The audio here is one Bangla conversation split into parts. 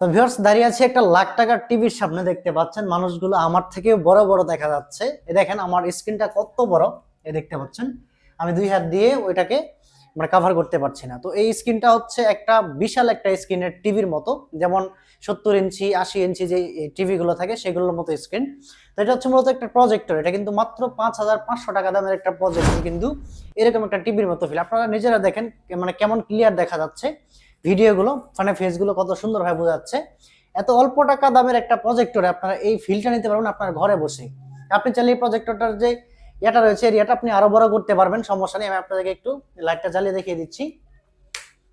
তো ভিউয়ার্স দাঁড়িয়ে আছে একটা লাখ টাকার টিভির সামনে, দেখতে পাচ্ছেন। মানুষগুলো আমার থেকে বড় বড় দেখা যাচ্ছে। এ দেখেন, আমার স্ক্রিনটা কত বড়। এ দেখতে পাচ্ছেন, আমি দুই হাত দিয়ে ওইটাকে মানে কাভার করতে পারছি না। তো এই স্ক্রিনটা হচ্ছে একটা বিশাল একটা স্ক্রিনের টিভির মতো। যেমন সত্তর ইঞ্চি, আশি ইঞ্চি যে টিভিগুলো থাকে, সেগুলোর মতো স্ক্রিন তো এটা হচ্ছে মূলত একটা প্রজেক্টর এটা কিন্তু মাত্র পাঁচ হাজার পাঁচশো টাকা দামের একটা প্রজেক্টর কিন্তু এরকম একটা টিভির মতো ফিল আপনারা নিজেরা দেখেন মানে কেমন ক্লিয়ার দেখা যাচ্ছে। ভিডিওগুলো মানে ফেসগুলো কত সুন্দরভাবে বোঝা যাচ্ছে। এত অল্প টাকা দামের একটা প্রজেক্টরে আপনারা এই ফিলটা নিতে পারবেন আপনার ঘরে বসে। আপনি চাইলে এই প্রজেক্টরটার যে ইয়েটা রয়েছে এরিয়াটা আপনি আরও বড় করতে পারবেন, সমস্যা নেই, আমি আপনাদেরকে একটু লাইটটা জ্বালিয়ে দেখিয়ে দিচ্ছি।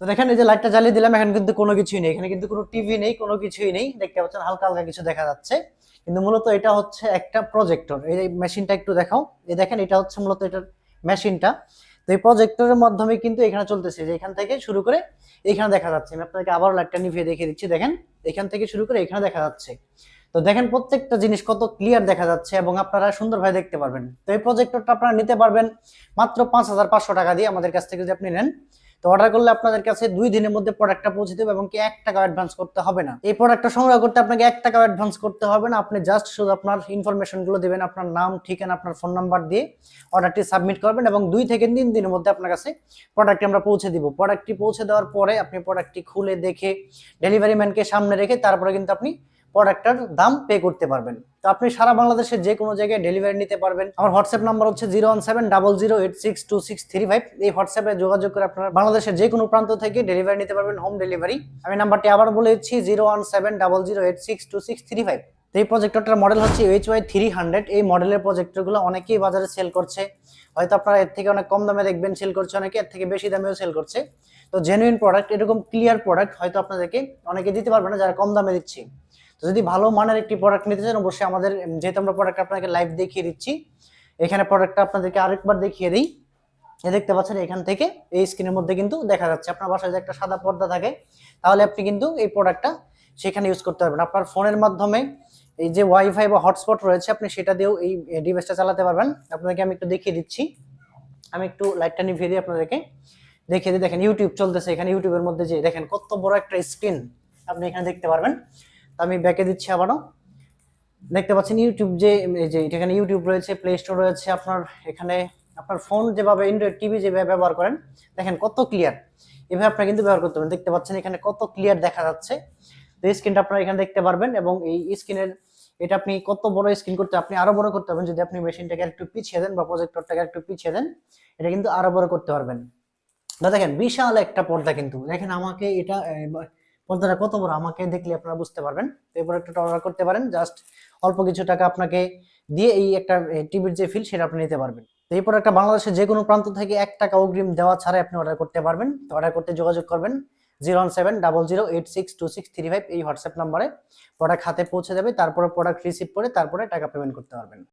তো দেখেন, এই যে লাইটটা জ্বালিয়ে দিলাম, এখানে কিন্তু কোনো কিছুই নেই, এখানে কিন্তু কোনো টিভি নেই, কোনো কিছুই নেই, দেখতে পাচ্ছেন হালকা হালকা কিছু দেখা যাচ্ছে। কিন্তু মূলত এটা হচ্ছে একটা প্রজেক্টর এই মেশিনটা একটু দেখাও। এই দেখেন, এটা হচ্ছে মূলত এটার মেশিনটা তো এই প্রজেক্টরের মাধ্যমে কিন্তু এখানে চলতেছে। যে এখান থেকে শুরু করে এখানে দেখা যাচ্ছে। আমি আপনাকে আবার লাইটটা নিভিয়ে দেখিয়ে দিচ্ছি। দেখেন, এখান থেকে শুরু করে এখানে দেখা যাচ্ছে। তো দেখেন, প্রত্যেকটা জিনিস কত ক্লিয়ার দেখা যাচ্ছে এবং আপনারা সুন্দরভাবে দেখতে পারবেন। তো এই প্রজেক্টরটা আপনারা নিতে পারবেন মাত্র পাঁচ হাজার পাঁচশো টাকা দিয়ে আমাদের কাছ থেকে যদি আপনি নেন। তো অর্ডার করলে আপনাদের কাছে দুই দিনের মধ্যে প্রোডাক্টটা পৌঁছে দেবে এবং কি এক টাকা অ্যাডভান্স করতে হবে না। এই প্রোডাক্টটা সংগ্রহ করতে আপনাকে এক টাকা অ্যাডভান্স করতে হবে না। আপনি জাস্ট শুধু আপনার ইনফরমেশনগুলো দেবেন, আপনার নাম, ঠিকানা, আপনার ফোন নাম্বার দিয়ে অর্ডারটি সাবমিট করবেন এবং দুই থেকে তিন দিনের মধ্যে আপনার কাছে প্রোডাক্টটি আমরা পৌঁছে দিব। প্রোডাক্টটি পৌঁছে দেওয়ার পরে আপনি প্রোডাক্টটি খুলে দেখে ডেলিভারি ম্যানকে সামনে রেখে তারপরে কিন্তু আপনি প্রোডাক্টটার দাম পে করতে পারবেন। তো আপনি সারা বাংলাদেশের যে কোনো জায়গায় ডেলিভারি নিতে পারবেন। আমার হোয়াটসঅ্যাপ নাম্বার হচ্ছে zero one seven double zero eight six two six three five. এই হোয়াটসঅ্যাপে যোগাযোগ করে আপনারা বাংলাদেশের যে কোনো প্রান্ত থেকে ডেলিভারি নিতে পারবেন হোম ডেলিভারি। আমি নাম্বারটি আবার বলে দিচ্ছি, zero one seven double zero eight six two six three five. এই প্রজেক্টরটার মডেল হচ্ছে এইচ ওয়াই থ্রি হান্ড্রেড। এই মডেলের প্রজেক্টরগুলো অনেকেই বাজারে সেল করছে। হয়তো আপনারা এর থেকে অনেক কম দামে দেখবেন সেল করছে অনেকে, এর থেকে বেশি দামেও সেল করছে। তো জেনুইন প্রোডাক্ট এরকম ক্লিয়ার প্রোডাক্ট হয়তো আপনাদেরকে অনেকে দিতে পারবে না, যারা কম দামে দিচ্ছি। তো যদি ভালো মানের একটি প্রোডাক্ট নিতে চান, অবশ্যই আমাদের যেহেতু আমরা প্রোডাক্ট আপনাকে লাইভ দেখিয়ে দিচ্ছি, এখানে প্রোডাক্টটা আপনাদেরকে আরেকবার দেখিয়ে দিই। দেখতে পাচ্ছেন, এখান থেকে এই স্ক্রিনের মধ্যে কিন্তু দেখা যাচ্ছে, আপনার বাসায় যে একটা সাদা পর্দা থাকে, তাহলে আপনি কিন্তু এই প্রোডাক্টটা সেখানে ইউজ করতে পারবেন। আপনার ফোনের মাধ্যমে এই যে ওয়াইফাই বা হটস্পট রয়েছে, আপনি সেটা দিয়েও এই ডিভাইসটা চালাতে পারবেন। আপনাদেরকে আমি একটু দেখিয়ে দিচ্ছি। আমি একটু লাইটটা নিভিয়ে দিই আপনাদেরকে। দেখিয়ে দিই, দেখেন ইউটিউব চলতেছে, এখানে ইউটিউবের মধ্যে যে, দেখেন কত বড় একটা স্ক্রিন আপনি এখানে দেখতে পারবেন। আমি ব্যাকে দিচ্ছি আবারও। দেখতে পাচ্ছেন ইউটিউব যে যে এখানে ইউটিউব রয়েছে প্লে স্টোর রয়েছে, আপনার এখানে আপনার ফোন যেভাবে অ্যান্ড্রয়েড টিভি যেভাবে ব্যবহার করেন, দেখেন কত ক্লিয়ার এভাবে আপনারা কিন্তু ব্যবহার করতে পারেন। দেখতে পাচ্ছেন এখানে কত ক্লিয়ার দেখা যাচ্ছে। তো স্ক্রিনটা আপনারা এখানে দেখতে পারবেন এবং এই স্ক্রিনের এটা আপনি কত বড় স্ক্রিন করতে আপনি আরও বড় করতে পারবেন। যদি আপনি মেশিনটাকে একটু পিছিয়ে দেন বা প্রজেক্টরটাকে একটু পিছিয়ে দেন, এটা কিন্তু আরও বড় করতে পারবেন। দেখেন, বিশাল একটা পর্দা কিন্তু। দেখেন আমাকে এটা পর্দাটা কত বড় আমাকে দেখলে আপনারা বুঝতে পারবেন। তো এই প্রোডাক্টটা অর্ডার করতে পারেন, জাস্ট অল্প কিছু টাকা আপনাকে দিয়ে এই একটা টিভির যে ফিল সেটা আপনি নিতে পারবেন। তো এই প্রোডাক্টটা বাংলাদেশের যে কোনো প্রান্ত থেকে এক টাকা অগ্রিম দেওয়া ছাড়াই আপনি অর্ডার করতে পারবেন। তো অর্ডার করতে যোগাযোগ করবেন zero one seven double zero eight six two six three five এই হোয়াটসঅ্যাপ নাম্বারে। প্রোডাক্ট হাতে পৌঁছে যাবে, তারপরে প্রোডাক্ট রিসিভ করে তারপরে টাকা পেমেন্ট করতে পারবেন।